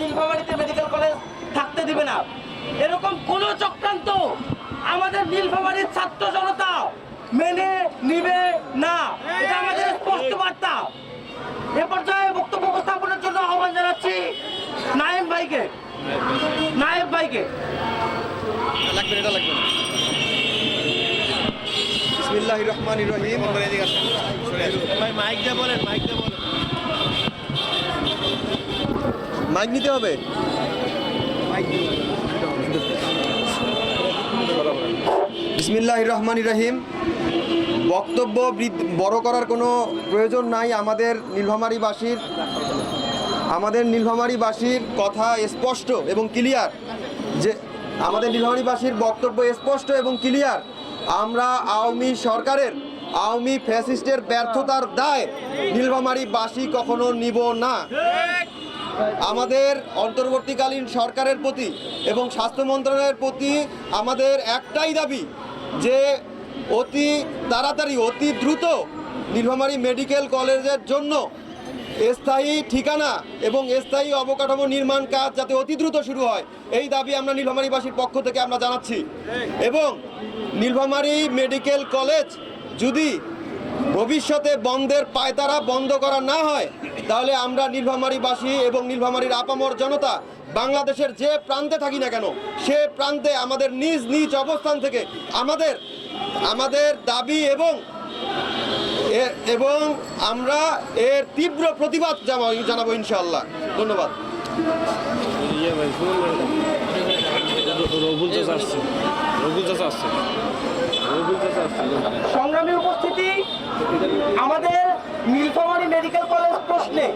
নীলফামারিতে medical college থাকতে দিবে না। এরকম কোনো চক্রান্ত আমাদের নীলফামারির ছাত্র জনতা মেনে নিবে না। এটা আমাদের স্পষ্ট বার্তা। এ পর্যায়ে বক্তব্য উপস্থাপনের জন্য আহ্বান জানাচ্ছি নায়েম ভাইকে। নায়েব ভাইকে। লাগবে এটা লাগবে বিসমিল্লাহির রহিম। মাইক দিয়ে বলেন মাইক দিয়ে বলেন। মাইক নিতে হবে? বিসমিল্লাহ রহমান রহিম বক্তব্য বড় করার কোনো প্রয়োজন নাই আমাদের নীলভামারীবাসীর আমাদের নীলভামারীবাসীর কথা স্পষ্ট এবং ক্লিয়ার। যে, আমাদের নীলভামারীবাসীর বক্তব্য স্পষ্ট এবং ক্লিয়ার। আমরা আওয়ামী সরকারের, আওয়ামী ফ্যাসিস্টের ব্যর্থতার দায় নীলভামারীবাসী কখনো নিব না। আমাদের অন্তর্বর্তীকালীন সরকারের প্রতি এবং স্বাস্থ্য মন্ত্রণালয়ের প্রতি আমাদের একটাই দাবি যে অতি তাড়াতাড়ি, অতি দ্রুত নীলফামারী মেডিকেল কলেজের জন্য স্থায়ী ঠিকানা এবং স্থায়ী অবকাঠামো নির্মাণ কাজ যাতে অতি দ্রুত শুরু হয়। এই দাবি আমরা নীলফামারীবাসীর পক্ষ থেকে আমরা জানাচ্ছি। এবং নীলফামারী মেডিকেল কলেজ যদি ভবিষ্যতে বন্ধের পায়তারা বন্ধ করা না হয় তাহলে আমরা নীলভামারীবাসী এবং নীলভামারীর আপামর জনতা বাংলাদেশের যে প্রান্তে থাকি না কেন সে প্রান্তে আমাদের নিজ নিজ অবস্থান থেকে আমাদের আমাদের দাবি এবং এ- এবং আমরা এর তীব্র প্রতিবাদ জানাব জানাব ইনশাআল্লাহ। ধন্যবাদ। সংগ্রামী উপস্থিতি নীলফামারী মেডিকেল কলেজ প্রশ্নে।